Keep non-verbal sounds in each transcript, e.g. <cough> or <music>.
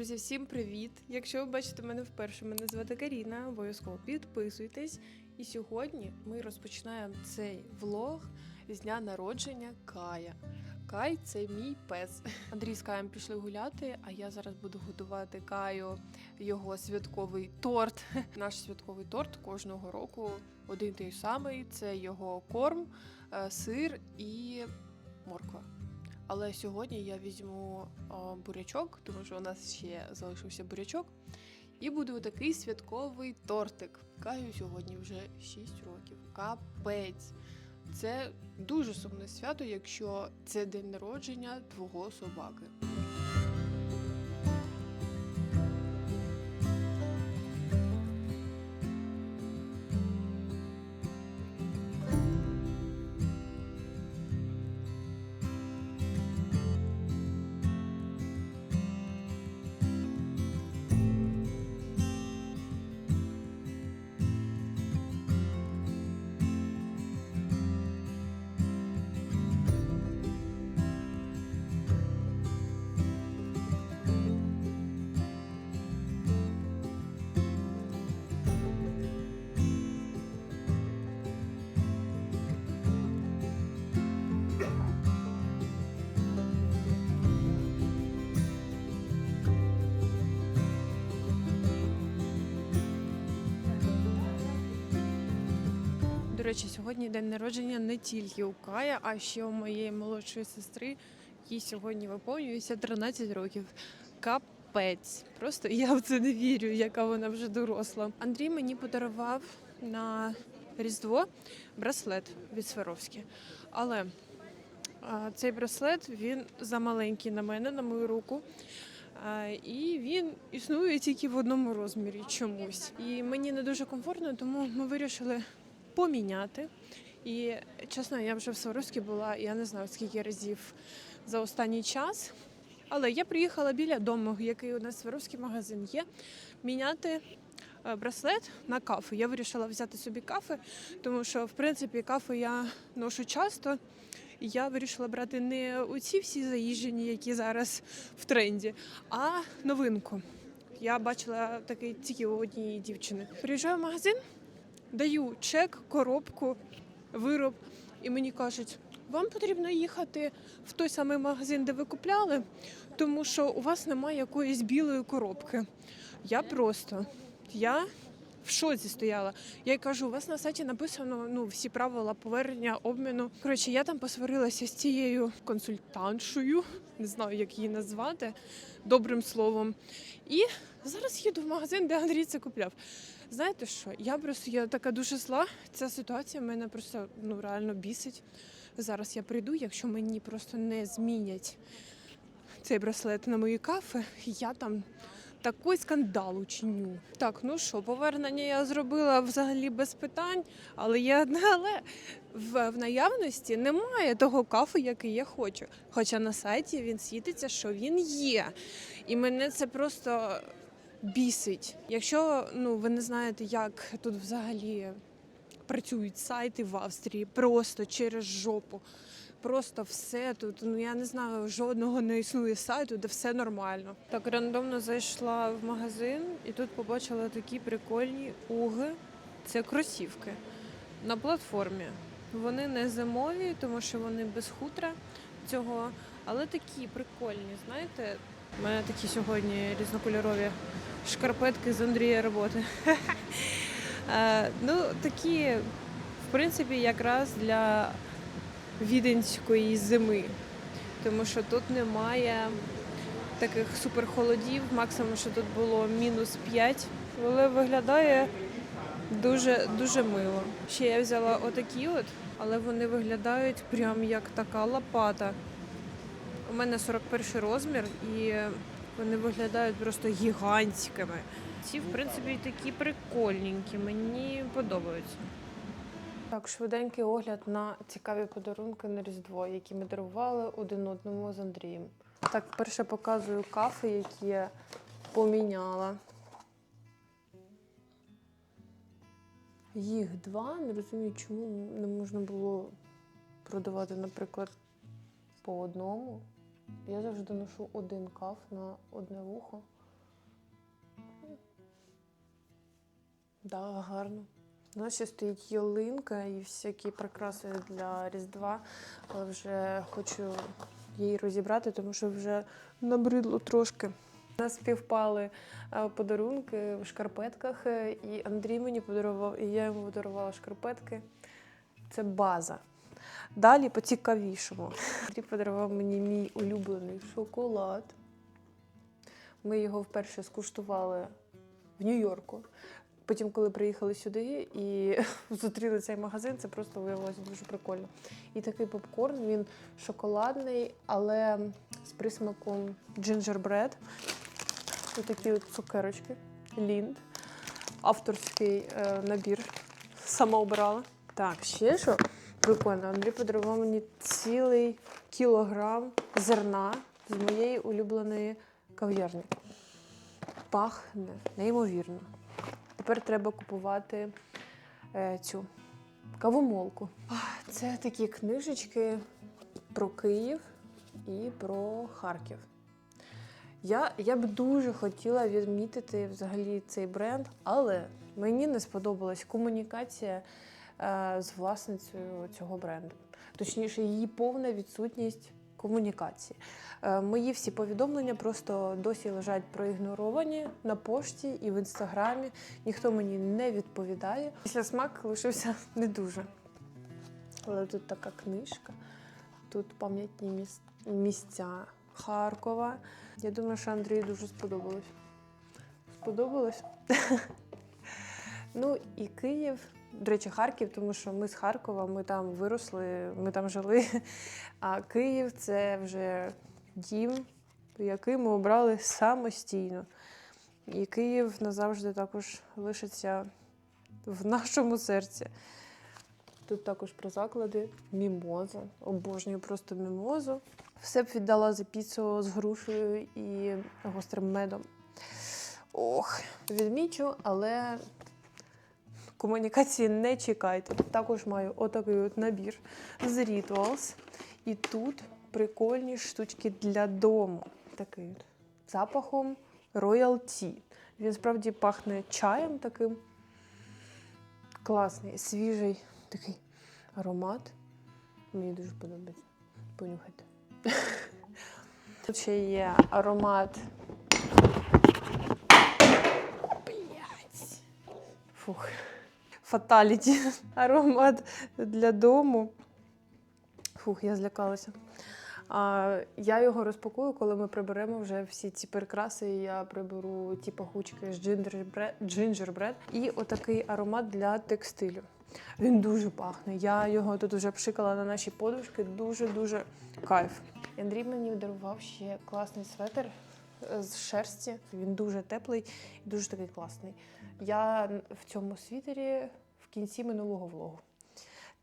Друзі, всім привіт! Якщо ви бачите мене вперше, мене звати Каріна. Обов'язково підписуйтесь. І сьогодні ми розпочинаємо цей влог з дня народження Кая. Кай це мій пес. Андрій з Каєм пішли гуляти, а я зараз буду готувати Каю його святковий торт. Наш святковий торт кожного року один той самий. Це його корм, е, сир і морква. Але сьогодні я візьму бурячок, тому що у нас ще залишився бурячок. І буде такий святковий тортик. Каю сьогодні вже 6 років. Капець. Це дуже сумне свято, якщо це день народження твого собаки. Речі, сьогодні день народження не тільки у Кая, а ще у моєї молодшої сестри. Їй сьогодні виповнюється 13 років. Капець. Просто я в це не вірю, яка вона вже доросла. Андрій мені подарував на Різдво браслет від Сваровські. Але а, цей браслет він замаленький на мене, на мою руку. А, І він існує тільки в одному розмірі чомусь. І мені не дуже комфортно, тому ми вирішили поміняти. І чесно, я вже в Сваровській була, я не знаю скільки разів за останній час. Але я приїхала біля дому, який у нас Сваровський магазин є, міняти е, браслет на кафе. Я вирішила взяти собі кафе, тому що в принципі кафе я ношу часто. Я вирішила брати не оці всі заїжджені, які зараз в тренді, а новинку. Я бачила такий тільки у однієї дівчини. Приїжджаю в магазин, даю чек, коробку, вироб, і мені кажуть, вам потрібно їхати в той самий магазин, де ви купляли, тому що у вас немає якоїсь білої коробки. Я просто я в шоці стояла. Я їй кажу, у вас на сайті написано ну, всі правила повернення, обміну. Коротше, я там посварилася з цією консультантшою, не знаю, як її назвати, добрим словом. І зараз їду в магазин, де Андрій це купляв. Знаєте що? Я просто я така дуже зла. Ця ситуація мене просто ну реально бісить. Зараз я прийду, якщо мені просто не змінять цей браслет на мої кафе, я там такий скандал учиню. Так, ну що, повернення я зробила взагалі без питань, але одне <laughs> але в, в наявності немає того кафе, який я хочу. Хоча на сайті він світиться, що він є. І мене це просто бісить. Якщо ну ви не знаєте, як тут взагалі працюють сайти в Австрії, просто через жопу. Просто все тут. Ну я не знаю, жодного не існує сайту, де все нормально. Так рандомно зайшла в магазин і тут побачила такі прикольні уги. Це кросівки на платформі. Вони не зимові, тому що вони без хутра цього, але такі прикольні. Знаєте, у мене такі сьогодні різнокольорові шкарпетки з Андрія роботи. <laughs> Е, Ну, такі, в принципі, якраз для віденської зими, тому що тут немає таких суперхолодів, максимум, що тут було мінус 5, але виглядає дуже дуже мило. Ще я взяла отакі от, але вони виглядають прям як така лопата. У мене 41 розмір і вони виглядають просто гігантськими. Ці, в принципі, такі прикольненькі, мені подобаються. Так, швиденький огляд на цікаві подарунки на Різдво, які ми дарували один одному з Андрієм. Так, перше показую кафи, які я поміняла. Їх два. Не розумію, чому не можна було продавати, наприклад, по одному. Я завжди ношу один каф на одне вухо. Да, гарно. У нас ще стоїть ялинка і всякі прикраси для Різдва. Але вже хочу її розібрати, тому що вже набридло трошки. У нас співпали е, подарунки в шкарпетках, е, і Андрій мені подарував, і я йому подарувала шкарпетки. Це база. Далі по цікавішому. Андрій подарував мені мій улюблений шоколад. Ми його вперше скуштували в Нью-Йорку. Потім, коли приїхали сюди і <laughs> зустріли цей магазин, це просто виявилося дуже прикольно. І такий попкорн, він шоколадний, але з присмаком джинджербред. Ось такі от цукерочки, лінд, авторський е, набір. Сама обирала. Так, ще що прикольно. Андрій подарував мені цілий кілограм зерна з моєї улюбленої кав'ярні. Пахне неймовірно. Тепер треба купувати е, цю кавомолку. Це такі книжечки про Київ і про Харків. Я, я б дуже хотіла відмітити взагалі цей бренд, але мені не сподобалась комунікація з власницею цього бренду. Точніше, її повна відсутність комунікації. Е, Мої всі повідомлення просто досі лежать проігноровані на пошті і в інстаграмі. Ніхто мені не відповідає. Після смак лишився не дуже. Але тут така книжка, тут пам'ятні місця Харкова. Я думаю, що Андрію дуже сподобалось. Сподобалось? <laughs> ну і Київ. До речі, Харків, тому що ми з Харкова, ми там виросли, ми там жили. <laughs> А Київ це вже дім, який ми обрали самостійно. І Київ назавжди також лишиться в нашому серці. Тут також про заклади мімоза. Обожнюю просто мімозу. Все б віддала за піцу з грушею і гострим медом. Ох, відмічу, але комунікації не чекайте. Також маю отакий от набір з Rituals. І тут прикольні штучки для дому. Такий от запахом Royal Tea. Він справді пахне чаєм таким. Класний, свіжий такий аромат. Мені дуже подобається. Понюхайте. <laughs> Тут ще є аромат. Блять. Фух. Фаталіті. <laughs> Аромат для дому. Фух, я злякалася. А, я його розпакую, коли ми приберемо вже всі ці прикраси. Я приберу ті пахучки з джинджербред, і отакий аромат для текстилю. Він дуже пахне. Я його тут вже пшикала на наші подушки. Дуже-дуже кайф. Андрій мені дарував ще класний светр е, з шерсті. Він дуже теплий і дуже такий класний. Я в цьому світері кінці минулого влогу.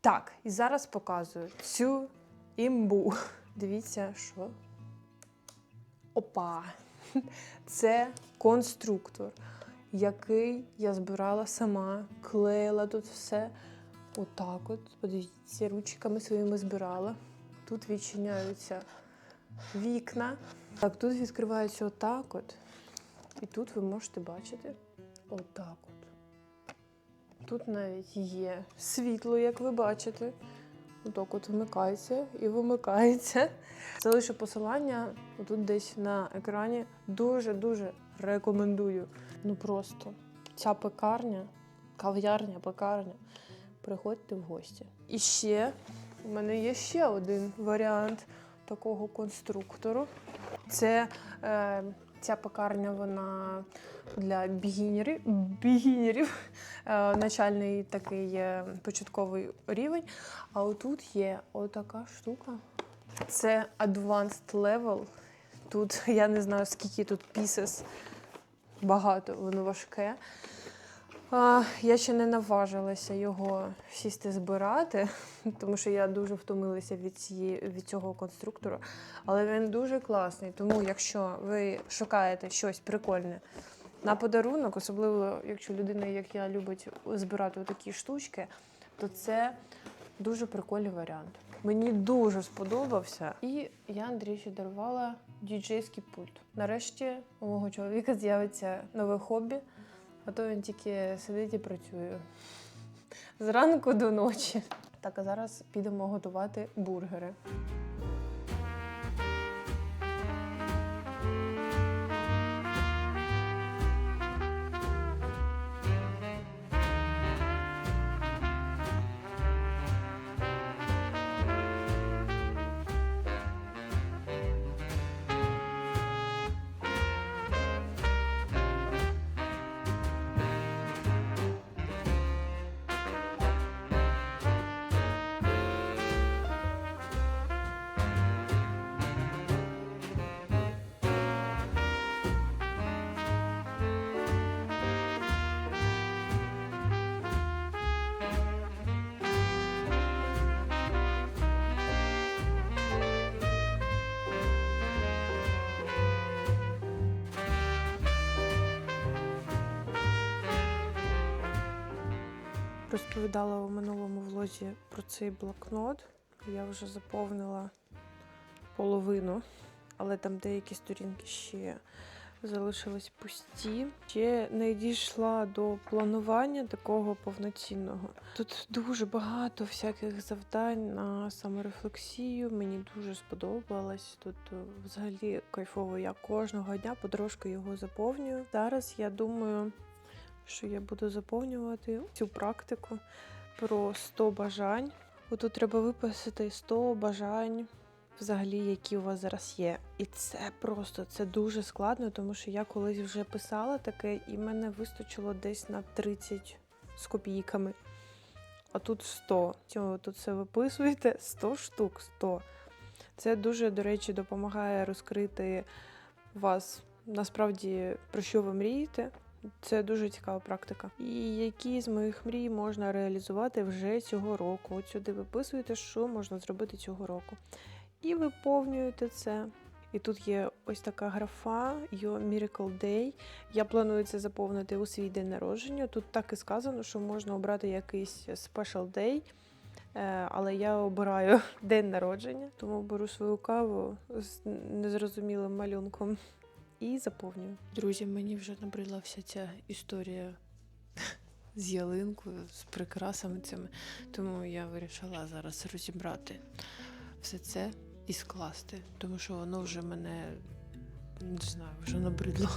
Так, і зараз показую цю імбу. <laughs> Дивіться, що. Опа! <laughs> Це конструктор, який я збирала сама, клеїла тут все. Отак от. Подивіться, ручками своїми збирала. Тут відчиняються вікна. Так, тут відкривається отак от. І тут ви можете бачити отак от. Тут навіть є світло, як ви бачите. Отак от вмикається і вимикається. Залишу посилання тут десь на екрані. Дуже-дуже рекомендую. Ну просто ця пекарня, кав'ярня, пекарня. Приходьте в гості. І ще у мене є ще один варіант такого конструктору. Це е, ця пекарня, вона для бігінерів, бігінерів е, начальний такий початковий рівень. А отут є отака штука. Це Advanced Level. Тут я не знаю, скільки тут pieces. Багато, воно важке. А, я ще не наважилася його сісти збирати, <laughs> тому що я дуже втомилася від, цієї, від цього конструктора. Але він дуже класний. Тому, якщо ви шукаєте щось прикольне на подарунок, особливо якщо людина, як я, любить збирати такі штучки, то це дуже прикольний варіант. Мені дуже сподобався. І я Андрію ще дарувала діджейський пульт. Нарешті у мого чоловіка з'явиться нове хобі А то він тільки сидить і працює. Зранку до ночі. Так, а зараз підемо готувати бургери. Розповідала у минулому влозі про цей блокнот. Я вже заповнила половину, але там деякі сторінки ще залишились пусті. Ще не дійшла до планування такого повноцінного. Тут дуже багато всяких завдань на саморефлексію. Мені дуже сподобалось. Тут е, взагалі кайфово. Я кожного дня потрошки його заповнюю. Зараз я думаю, що я буду заповнювати цю практику про 100 бажань. Отут треба виписати 100 бажань, взагалі, які у вас зараз є. І це просто це дуже складно, тому що я колись вже писала таке, і мене вистачило десь на 30 з копійками. А тут 100. Цього тут все виписуєте 100 штук, 100. Це дуже, до речі, допомагає розкрити вас насправді про що ви мрієте. Це дуже цікава практика. І які з моїх мрій можна реалізувати вже цього року. От сюди виписуєте, що можна зробити цього року. І виповнюєте це. І тут є ось така графа Your Miracle Day. Я планую це заповнити у свій день народження. Тут так і сказано, що можна обрати якийсь special day, е, але я обираю <laughs> день народження, тому беру свою каву з незрозумілим малюнком і заповнюю. Друзі, мені вже набрила вся ця історія з ялинкою, з прикрасами цими. Тому я вирішила зараз розібрати все це і скласти, тому що воно вже мене не знаю, вже набридло.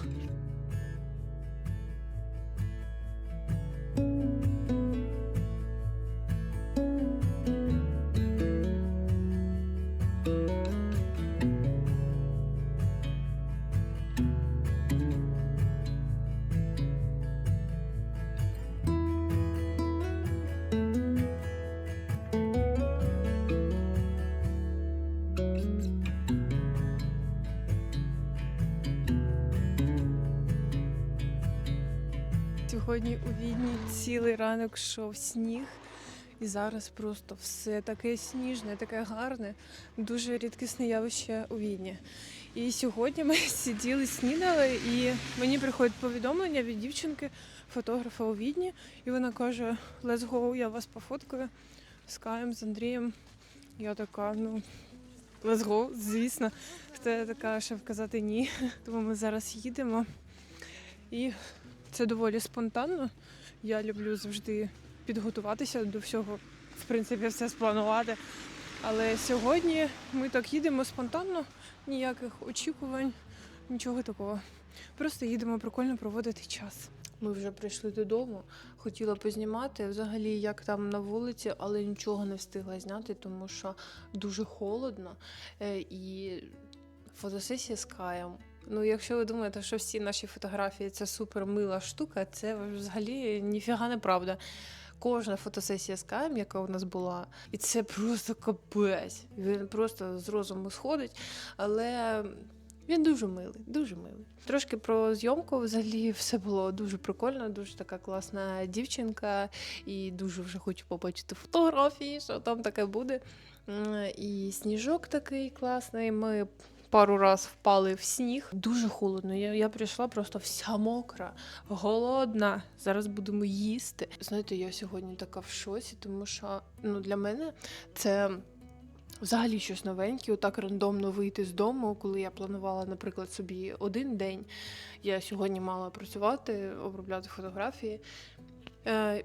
Сьогодні у Відні цілий ранок йшов сніг, і зараз просто все таке сніжне, таке гарне, дуже рідкісне явище у Відні. І сьогодні ми <laughs> сиділи, снідали, і мені приходить повідомлення від дівчинки, фотографа у Відні, і вона каже: Let's go, я вас пофоткаю з Каєм, з Андрієм. Я така, ну. Let's go, звісно. Я така, щоб казати ні. <laughs> Тому ми зараз їдемо. І це доволі спонтанно. Я люблю завжди підготуватися до всього, в принципі, все спланувати. Але сьогодні ми так їдемо спонтанно, ніяких очікувань, нічого такого. Просто їдемо прикольно проводити час. Ми вже прийшли додому, хотіла познімати взагалі, як там на вулиці, але нічого не встигла зняти, тому що дуже холодно. Е, І фотосесія з Каєм. Ну, якщо ви думаєте, що всі наші фотографії це супер мила штука, це взагалі ніфіга не правда. Кожна фотосесія з Каєм, яка у нас була, і це просто капець. Він просто з розуму сходить, але він дуже милий, дуже милий. Трошки про зйомку взагалі все було дуже прикольно, дуже така класна дівчинка, і дуже вже хочу побачити фотографії, що там таке буде. І сніжок такий класний. Ми пару раз впали в сніг. Дуже холодно. Я, я прийшла просто вся мокра, голодна. Зараз будемо їсти. Знаєте, я сьогодні така в шоці, тому що ну, для мене це взагалі щось новеньке, отак рандомно вийти з дому, коли я планувала, наприклад, собі один день. Я сьогодні мала працювати, обробляти фотографії. Е,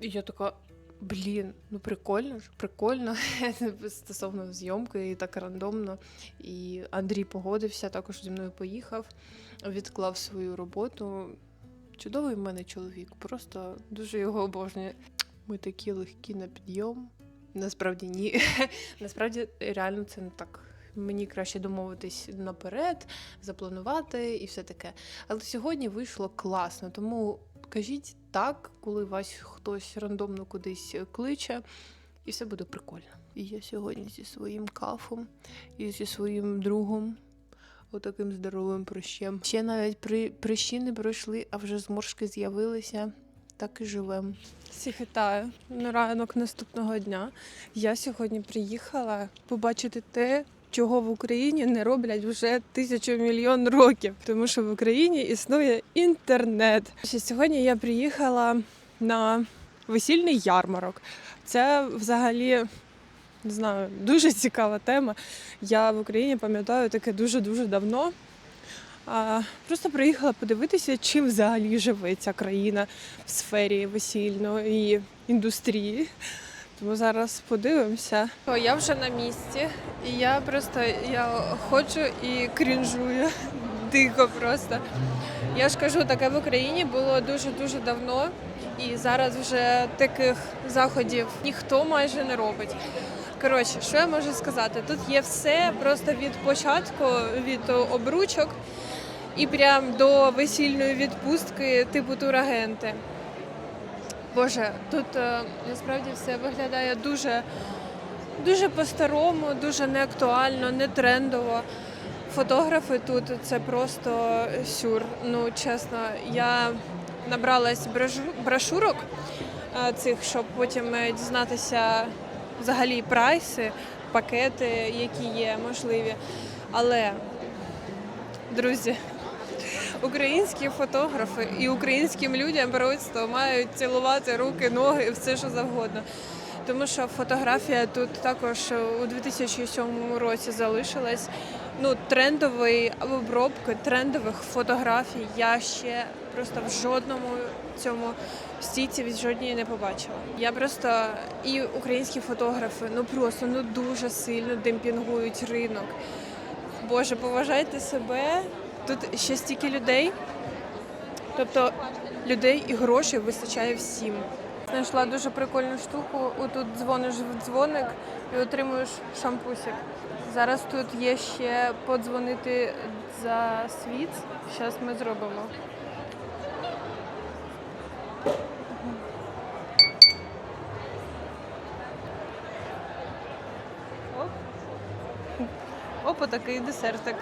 я така. Блін, ну прикольно ж, прикольно <laughs> стосовно зйомки і так рандомно. І Андрій погодився, також зі мною поїхав, відклав свою роботу. Чудовий в мене чоловік, просто дуже його обожнюю. Ми такі легкі на підйом. Насправді ні. <laughs> Насправді реально це не так. Мені краще домовитись наперед, запланувати і все таке. Але сьогодні вийшло класно, тому кажіть так, коли вас хтось рандомно кудись кличе, і все буде прикольно. І я сьогодні зі своїм кафом і зі своїм другом, отаким здоровим прищем. Ще навіть при прищі не пройшли, а вже зморшки з'явилися. Так і живемо. Всіх вітаю на ранок наступного дня. Я сьогодні приїхала побачити те, чого в Україні не роблять вже тисячу мільйон років, тому що в Україні існує інтернет. Сьогодні я приїхала на весільний ярмарок. Це взагалі. Не знаю, дуже цікава тема. Я в Україні пам'ятаю таке дуже-дуже давно. А, просто приїхала подивитися, чим взагалі живе ця країна в сфері весільної індустрії. Тому зараз подивимося. Я вже на місці, і я просто я хочу і крінжую. <laughs> Дико просто. Я ж кажу, таке в Україні було дуже-дуже давно, і зараз вже таких заходів ніхто майже не робить. Коротше, що я можу сказати? Тут є все просто від початку, від обручок і прям до весільної відпустки типу турагенти. Боже, тут е, насправді все виглядає дуже, дуже по-старому, дуже неактуально, не трендово. Фотографи тут це просто сюр. Ну, чесно, я набралась брошу- брошурок е, цих, щоб потім е, дізнатися взагалі прайси, пакети, які є можливі. Але, друзі, українські фотографи і українським людям просто мають цілувати руки, ноги, все що завгодно. Тому що фотографія тут також у 2007 році залишилась. Ну, трендової обробки трендових фотографій я ще просто в жодному цьому стійці від жодної не побачила. Я просто і українські фотографи ну просто ну дуже сильно демпінгують ринок. Боже, поважайте себе. Тут ще стільки людей. Тобто людей і грошей вистачає всім. Знайшла дуже прикольну штуку. Отут дзвониш в дзвоник і отримуєш шампусик. Зараз тут є ще подзвонити за світ. Зараз ми зробимо. Оп. Опа, такий десертик.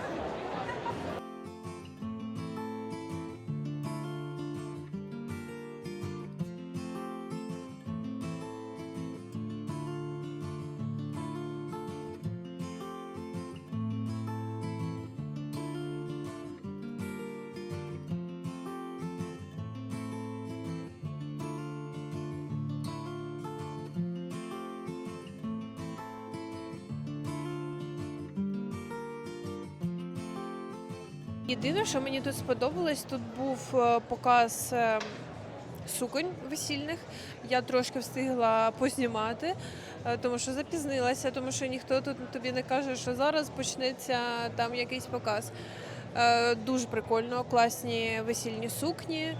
Єдине, що мені тут сподобалось, тут був е, показ е, суконь весільних. Я трошки встигла познімати, е, тому що запізнилася, тому що ніхто тут тобі не каже, що зараз почнеться там якийсь показ. Дуже прикольно, класні весільні сукні,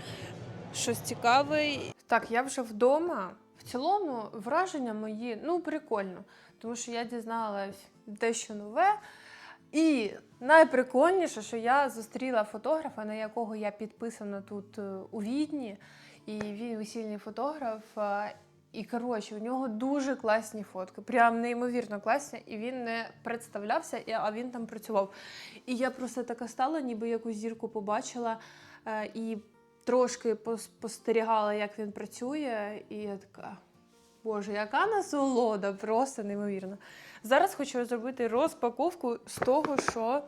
щось цікаве. Так, я вже вдома. В цілому враження мої ну прикольно, тому що я дізналась дещо нове. І найприкольніше, що я зустріла фотографа, на якого я підписана тут е, у Відні, і він весільний фотограф. е, І коротше, у нього дуже класні фотки, прям неймовірно класні. І він не представлявся, а він там працював. І я просто така стала, ніби якусь зірку побачила е, і трошки пос- спостерігала, як він працює. І я така. Боже, яка насолода, просто неймовірно. Зараз хочу зробити розпаковку з того, що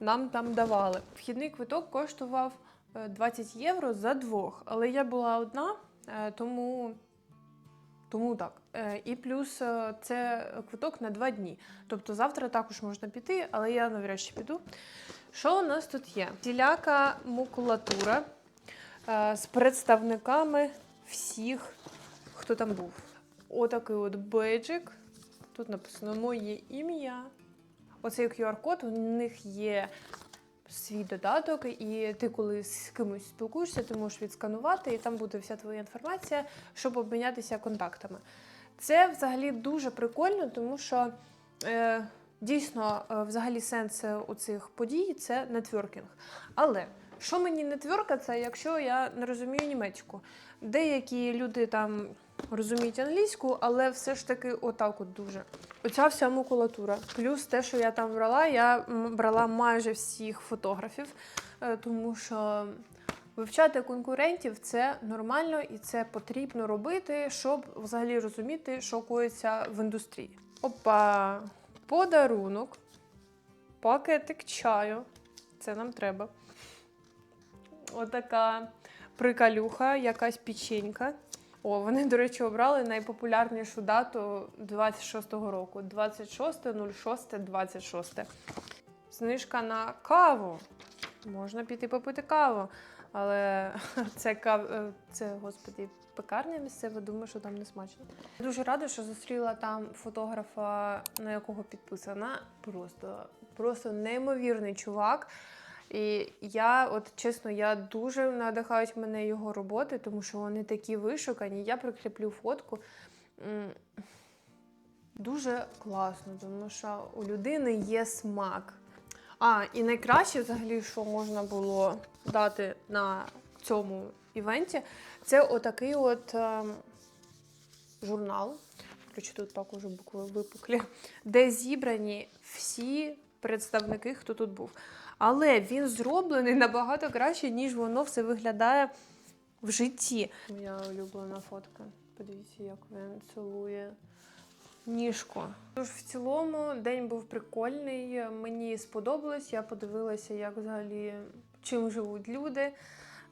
нам там давали. Вхідний квиток коштував е, 20 євро за двох, але я була одна, е, тому, тому так. Е, І плюс е, це квиток на два дні. Тобто завтра також можна піти, але я навряд чи піду. Що у нас тут є? Тіляка макулатура е, з представниками всіх, хто там був. Отакий от бейджик. Тут написано моє ім'я. Оцей QR-код, у них є свій додаток, і ти, коли з кимось спілкуєшся, ти можеш відсканувати, і там буде вся твоя інформація, щоб обмінятися контактами. Це взагалі дуже прикольно, тому що е, дійсно е, взагалі сенс у цих подій це нетворкінг. Але що мені нетворка, це якщо я не розумію німецьку. Деякі люди там розуміють англійську, але все ж таки отак от дуже. Оця вся макулатура. Плюс те, що я там брала, я брала майже всіх фотографів, е, тому що вивчати конкурентів це нормально і це потрібно робити, щоб взагалі розуміти, що коїться в індустрії. Опа, подарунок, пакетик чаю. Це нам треба. Отака приколюха, якась печенька. О, вони, до речі, обрали найпопулярнішу дату 26-го року. 26.06.26. Знижка на каву. Можна піти попити каву. Але <laughs> це кав... е, це, господи, пекарня місцева, думаю, що там не смачно. Дуже рада, що зустріла там фотографа, на якого підписана. Просто, просто неймовірний чувак. І я, от чесно, я дуже надихають мене його роботи, тому що вони такі вишукані. Я прикріплю фотку. Дуже класно, тому що у людини є смак. А, і найкраще, взагалі, що можна було дати на цьому івенті, це отакий от ем, журнал. До речі, тут також букви випуклі, де зібрані всі представники, хто тут був. Але він зроблений набагато краще, ніж воно все виглядає в житті. Моя улюблена фотка. Подивіться, як він цілує ніжку. Тож в цілому день був прикольний. Мені сподобалось. Я подивилася, як взагалі чим живуть люди.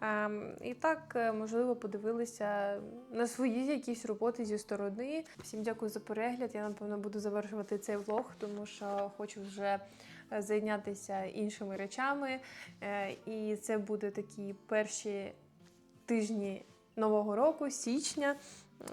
Ем, і так, е, можливо, подивилися на свої якісь роботи зі сторони. Всім дякую за перегляд. Я напевно буду завершувати цей влог, тому що хочу вже зайнятися іншими речами. Е, І це буде такі перші тижні нового року, січня,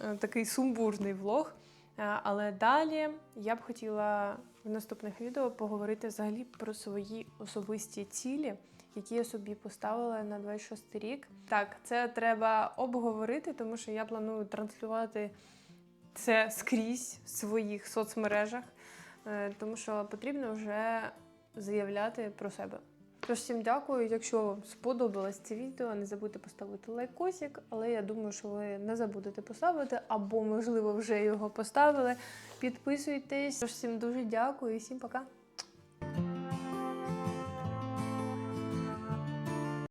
Е, такий сумбурний влог. Е, Але далі я б хотіла в наступних відео поговорити взагалі про свої особисті цілі, які я собі поставила на 26 рік. Так, це треба обговорити, тому що я планую транслювати це скрізь в своїх соцмережах, е, тому що потрібно вже заявляти про себе. Тож всім дякую. Якщо вам сподобалось це відео, не забудьте поставити лайкосик, але я думаю, що ви не забудете поставити, або, можливо, вже його поставили. Підписуйтесь. Тож всім дуже дякую і всім пока.